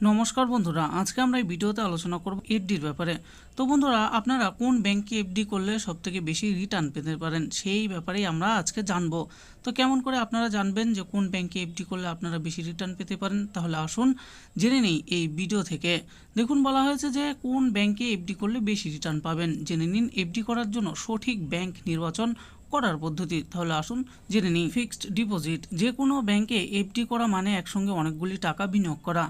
নমস্কার বন্ধুরা, আজকে আমরা এই ভিডিওতে আলোচনা করব এফডির ব্যাপারে। তো বন্ধুরা, আপনারা কোন ব্যাংকে এফডি করলে সবথেকে বেশি রিটার্ন পেতে পারেন সেই ব্যাপারেই আমরা আজকে জানব। তো কেমন করে আপনারা জানবেন যে কোন ব্যাংকে এফডি করলে আপনারা বেশি রিটার্ন পেতে পারেন, তাহলে আসুন জেনে নিই এই ভিডিও থেকে। দেখুন, বলা হয়েছে যে কোন ব্যাংকে এফডি করলে বেশি রিটার্ন পাবেন। জেনে নিন, এফডি করার জন্য সঠিক ব্যাংক নির্বাচন করার পদ্ধতি। তাহলে আসুন জেনে নিই ফিক্সড ডিপোজিট যে কোনো ব্যাংকে এফডি করা মানে একসঙ্গে অনেকগুলি টাকা বিনিয়োগ করা।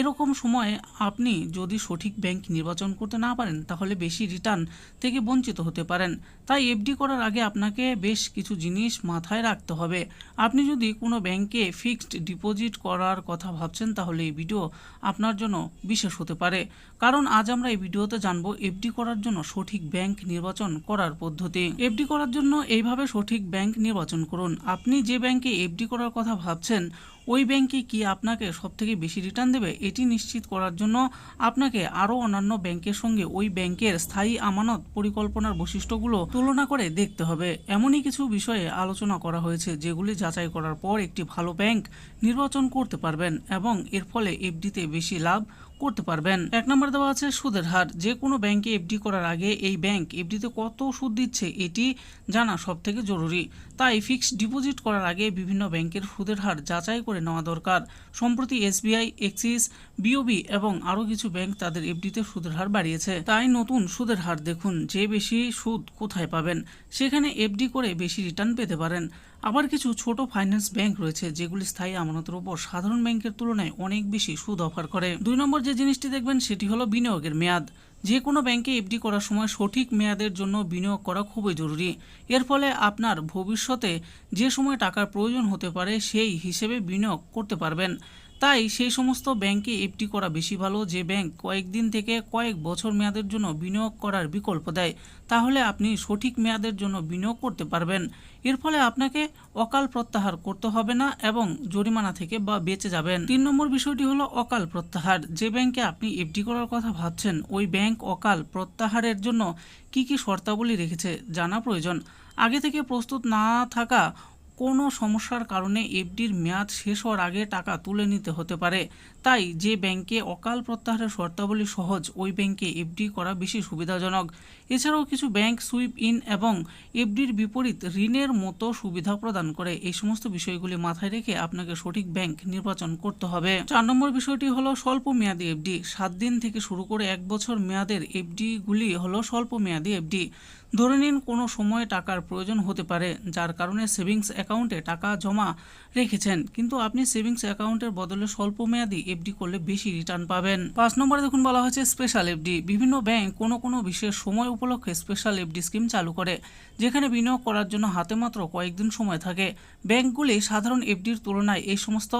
এরকম সময়ে আপনি যদি সঠিক ব্যাংক নির্বাচন করতে না পারেন, তাহলে বেশি রিটার্ন থেকে বঞ্চিত হতে পারেন। তাই এফডি করার আগে আপনাকে বেশ কিছু জিনিস মাথায় রাখতে হবে। আপনি যদি কোনো ব্যাংকে ফিক্সড ডিপোজিট করার কথা ভাবছেন, তাহলে এই ভিডিও আপনার জন্য বিশেষ হতে পারে। কারণ আজ আমরা এই ভিডিওতে জানব এফডি করার জন্য সঠিক ব্যাংক নির্বাচন করার পদ্ধতি। এফডি করার জন্য এইভাবে সঠিক ব্যাংক নির্বাচন করুন। আপনি যে ব্যাংকে এফডি করার কথা ভাবছেন ওই ব্যাংকে কি আপনাকে সবথেকে বেশি রিটার্ন দেবে? এটি নিশ্চিত করার জন্য আপনাকে আরও অন্যান্য ব্যাংকের সঙ্গে ওই ব্যাংকের স্থায়ী আমানত পরিকল্পনার বৈশিষ্ট্যগুলো তুলনা করে দেখতে হবে। এমনই কিছু বিষয়ে আলোচনা করা হয়েছে, যেগুলি যাচাই করার পর একটি ভালো ব্যাংক নির্বাচন করতে পারবেন এবং এর ফলে এফডিতে বেশি লাভ করতে পারবেন। এক নম্বর দেওয়া আছে সুদের হার। যে কোনো ব্যাংকে এফডি করার আগে এই ব্যাংক এফডিতে কত সুদ দিচ্ছে এটি জানা সব থেকে জরুরি। তাই ফিক্সড ডিপোজিট করার আগে বিভিন্ন ব্যাংকের সুদের হার যাচাই করে নেওয়া দরকার। সম্প্রতি এসবিআই, এক্সিস, বিওবি এবং আরও কিছু ব্যাংক তাদের এফডিতে সুদের হার বাড়িয়েছে। তাই নতুন সুদের হার দেখুন, যে বেশি সুদ কোথায় পাবেন। সেখানে এফডি করে বেশি রিটার্ন পেতে পারেন। আবার কিছু ছোট ফাইন্যান্স ব্যাংক রয়েছে, যেগুলি স্থায়ী আমানতের উপর সাধারণ ব্যাংকের তুলনায় অনেক বেশি সুদ অফার করে। দুই নম্বর যে জিনিসটি দেখবেন, সেটি হলো বিনিয়োগের মেয়াদ। যে কোনো ব্যাংকে এফডি করার সময় সঠিক মেয়াদের জন্য বিনিয়োগ করা খুবই জরুরি। এর ফলে আপনার ভবিষ্যতে যে সময় টাকার প্রয়োজন হতে পারে, সেই হিসেবে বিনিয়োগ করতে পারবেন। তাই সেই সমস্ত ব্যাংকে এফডি করা বেশি ভালো। যে ব্যাংক কয়েকদিন থেকে কয়েক বছর মেয়াদের জন্য বিনিয়োগ করার বিকল্প দেয়, তাহলে আপনি সঠিক মেয়াদের জন্য বিনিয়োগ করতে পারবেন। এর ফলে আপনাকে অকাল প্রত্যাহার করতে হবে না এবং জরিমানা থেকে বা বেঁচে যাবেন। তিন নম্বর বিষয়টি হলো অকাল প্রত্যাহার। যে ব্যাংকে আপনি এফডি করার কথা ভাবছেন, ওই ব্যাংক অকাল প্রত্যাহারের জন্য কি কি শর্তাবলী রেখেছে জানা প্রয়োজন। আগে থেকে প্রস্তুত না থাকা কোনো সমস্যার কারণে এফডির মেয়াদ শেষ হওয়ার আগে টাকা তুলে নিতে হতে পারে। তাই যে ব্যাংকে অকাল প্রত্যাহারের শর্তাবলী সহজ, ওই ব্যাংকে এফডি করা বেশি সুবিধাজনক। এছাড়াও কিছু ব্যাংক সুইপ ইন এবং এফডির বিপরীত ঋণের মতো সুবিধা প্রদান করে। এই সমস্ত বিষয়গুলি মাথায় রেখে আপনাকে সঠিক ব্যাংক নির্বাচন করতে হবে। চার নম্বর বিষয়টি হলো স্বল্প মেয়াদী এফডি। সাত দিন থেকে শুরু করে এক বছর মেয়াদের এফডিগুলি হলো স্বল্প মেয়াদী এফডি। ধরে নিন কোনো সময় টাকার প্রয়োজন হতে পারে, যার কারণে সেভিংস অ্যাকাউন্টে টাকা জমা রেখেছেন। কিন্তু আপনি সেভিংস অ্যাকাউন্টের বদলে স্বল্প মেয়াদি এফডি করলে বেশি রিটার্ন পাবেন। পাঁচ নম্বরে দেখুন বলা হয়েছে স্পেশাল এফডি। বিভিন্ন ব্যাংক কোনো কোনো বিশেষ সময় উপলক্ষে স্পেশাল এফডি স্কিম চালু করে, যেখানে বিনিয়োগ করার জন্য হাতে মাত্র কয়েকদিন সময় থাকে। ব্যাংকগুলি সাধারণ এফডির তুলনায় এই সমস্ত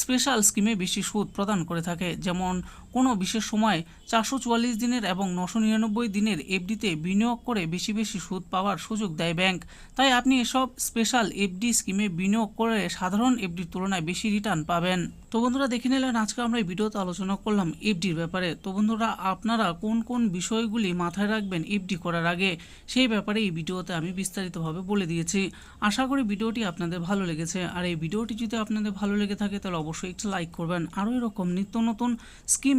স্পেশাল স্কিমে বেশি সুদ প্রদান করে থাকে, যেমন কোনো বিশেষ সময় চারশো চুয়াল্লিশ দিনের এবং নশো নিরানব্বই দিনের এফডিতে বিনিয়োগ করে বেশি বেশি সুদ পাওয়ার সুযোগ দেয় ব্যাংক। তাই আপনি এসব স্পেশাল এফডি স্কিমে বিনিয়োগ করে সাধারণ এফডির তুলনায় বেশি রিটার্ন পাবেন। তো বন্ধুরা, দেখে নিলেন আজকে আমরা এই ভিডিওতে আলোচনা করলাম এফডির ব্যাপারে। তো বন্ধুরা, আপনারা কোন কোন বিষয়গুলি মাথায় রাখবেন এফডি করার আগে? সেই ব্যাপারে এই ভিডিওতে আমি বিস্তারিতভাবে বলে দিয়েছি। আশা করি ভিডিওটি আপনাদের ভালো লেগেছে। আর এই ভিডিওটি যদি আপনাদের ভালো লেগে থাকে, তাহলে অবশ্যই একটু লাইক করবেন। আরও এরকম নিত্য নতুন স্কিম